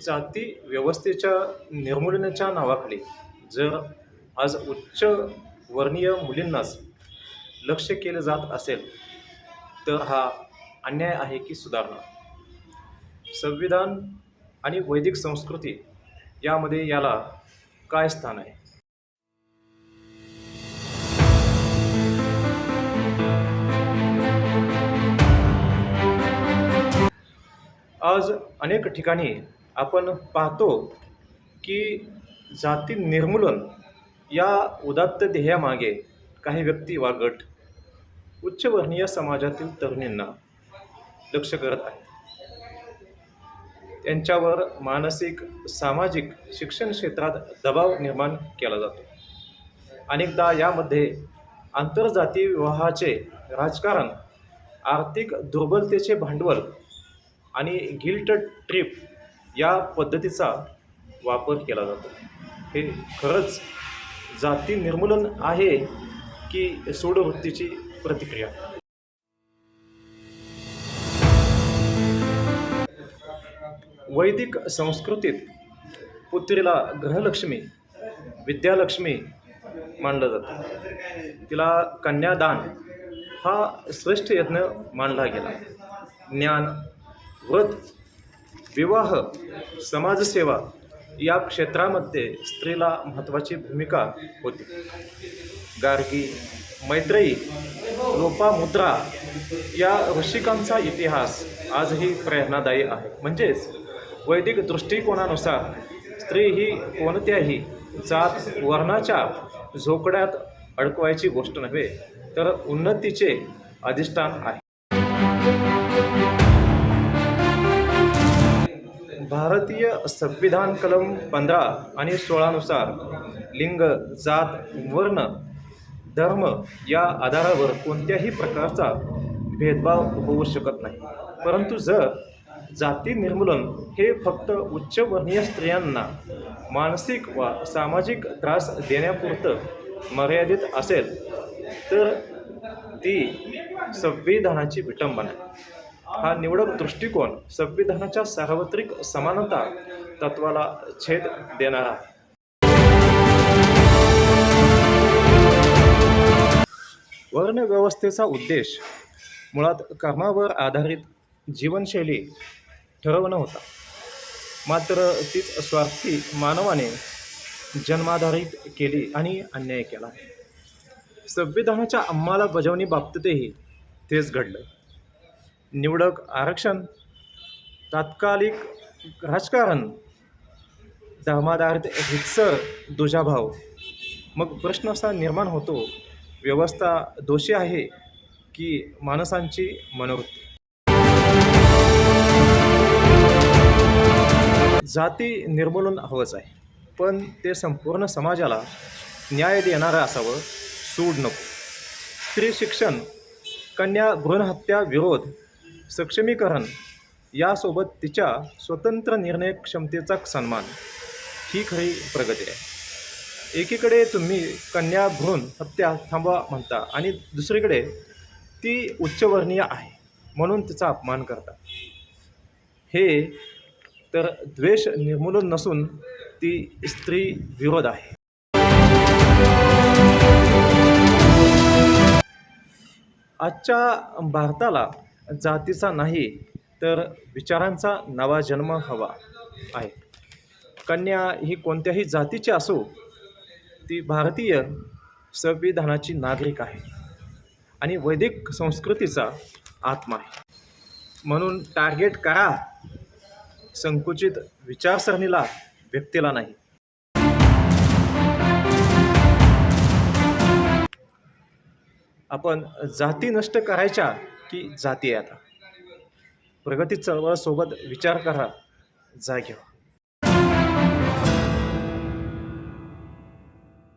जाती व्यवस्थेच्या निर्मूलनाच्या नावाखाली जर आज उच्च वर्णीय मुलींनाच लक्ष केलं जात असेल तर हा अन्याय आहे की सुधारणा? संविधान आणि वैदिक संस्कृती यामध्ये याला काय स्थान आहे? आज अनेक ठिकाणी आपण पाहतो की जाती निर्मूलन या उदात्त ध्येयामागे काही व्यक्ती वा गट उच्चवर्णीय समाजातील तरुणींना लक्ष करत आहे त्यांच्यावर मानसिक सामाजिक शिक्षण क्षेत्रात दबाव निर्माण केला जातो. अनेकदा यामध्ये आंतरजातीय विवाहाचे राजकारण आर्थिक दुर्बलतेचे भांडवल आणि गिल्ट ट्रिप या पद्धतीचा वापर केला जातो. हे खरंच जाती निर्मूलन आहे की सोडवृत्तीची प्रतिक्रिया? वैदिक संस्कृतीत पुत्रीला ग्रहलक्ष्मी विद्यालक्ष्मी मानलं जातं. तिला कन्यादान हा श्रेष्ठ यत्न मानला गेला. ज्ञान व्रत विवाह समाजसेवा या क्षेत्रामध्ये स्त्रीला महत्त्वाची भूमिका होती. गार्गी मैत्रेयी लोपामुद्रा या ऋषिकांचा इतिहास आजही प्रेरणादायी आहे. म्हणजेच वैदिक दृष्टिकोनानुसार स्त्री ही कोणत्याही जात वर्णाच्या झोकड्यात अडकवायची गोष्ट नव्हे तर उन्नतीचे अधिष्ठान आहे. भारतीय संविधान कलम पंधरा आणि सोळानुसार लिंग जात वर्ण धर्म या आधारावर कोणत्याही प्रकारचा भेदभाव होऊ शकत नाही. परंतु जर जाती निर्मूलन हे फक्त उच्चवर्णीय स्त्रियांना मानसिक वा सामाजिक त्रास देण्यापुरतं मर्यादित असेल तर ती संविधानाची विटंबना आहे. हा निवडक दृष्टिकोन संविधानाच्या सार्वत्रिक समानता तत्वाला छेद देणारा. वर्णव्यवस्थेचा उद्देश मुळात कर्मावर आधारित जीवनशैली ठरवणं होता. मात्र तीच स्वार्थी मानवाने जन्माधारित केली आणि अन्याय केला. संविधानाच्या अंमलबजावणी बाबतीतही तेच घडलं. निवडक आरक्षण तात्कालिक राजकारण. धर्माधारित हितसर दुजाभाव. मग प्रश्न असा निर्माण होतो व्यवस्था दोषी आहे की माणसांची मनोवृत्ती? जाती निर्मूलन हवंच आहे पण ते संपूर्ण समाजाला न्याय देणारं असावं सूड नको. स्त्री शिक्षण कन्या भ्रूणहत्या विरोध सक्षमीकरण यासोबत तिच्या स्वतंत्र निर्णय क्षमतेचा सन्मान. ही खरी प्रगती आहे. एकीकडे तुम्ही कन्या भ्रूण हत्या थांबवा म्हणता आणि दुसरीकडे ती उच्चवर्णीय आहे म्हणून तिचा अपमान करता. हे तर द्वेष निर्मूलन नसून ती स्त्री विरोध आहे. आजच्या भारताला जातीचा नाही तर विचारांचा नवा जन्म हवा आहे. कन्या ही कोणत्याही जातीची असो ती भारतीय संविधानाची नागरिक आहे आणि वैदिक संस्कृतीचा आत्मा आहे. म्हणून टार्गेट करा संकुचित विचारसरणीला व्यक्तीला नाही. आपण जाती नष्ट करायच्या की जाती आहे आता. प्रगती चळवळासोबत विचार करा जागे